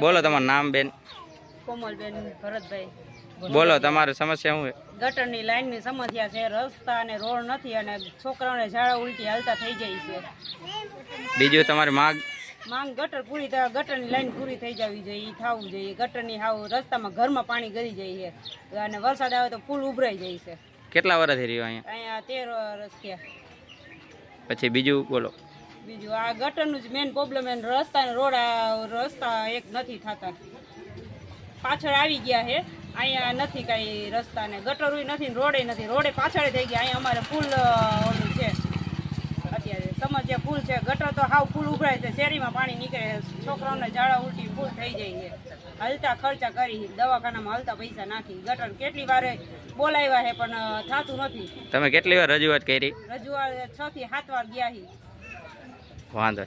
બોલો તમારું નામ બેન. કોમલબેન ભરતભાઈ. બોલો તમારી સમસ્યા શું છે? ગટરની લાઈનની સમસ્યા છે રસ્તા અને રોડ નથી અને છોકરાઓને ઝાડા ઉલટી હાલતા થઈ જાય છે. બીજું તમારી માગ? માંગ ગટર પૂરી થવા ગટરની લાઈન પૂરી થઈ જવી જોઈએ એ થવું જોઈએ. ગટરની હાવ રસ્તામાં ઘરમાં પાણી ગરી જાય છે. અને વરસાદ આવે તો ફૂલ ઉભરાઈ જાય છે. કેટલા વર્ષથી રહ્યો અહીંયા? અહીંયા તેર વર્ષ પછી બીજું બોલો. બીજું આ ગટરનું જ મેઇન પ્રોબ્લેમ એને રસ્તા ને રોડ આ રસ્તા એક નથી થતા. પાછળ આવી ગયા છે અહીંયા નથી કાંઈ રસ્તા ને ગટરું નથી રોડે નથી. રોડે પાછળ થઈ ગયા. અહીંયા અમારે ફૂલ ઓલું છે. અત્યારે સમસ્યા ફૂલ છે. ગટર તો હાવ ફૂલ ઉભરાય છે. શેરીમાં પાણી નીકળે છોકરાઓને ઝાડા ઉલટી ફૂલ થઈ જાય છે. હલતા ખર્ચા કરી દવાખાનામાં હલતા પૈસા નાખી ગટર કેટલી વારે બોલાવ્યા છે પણ થતું થાતું નથી. તમે કેટલી વાર રજૂઆત કરી? રજૂઆત છ થી સાત વાર ગયા હી વાંધો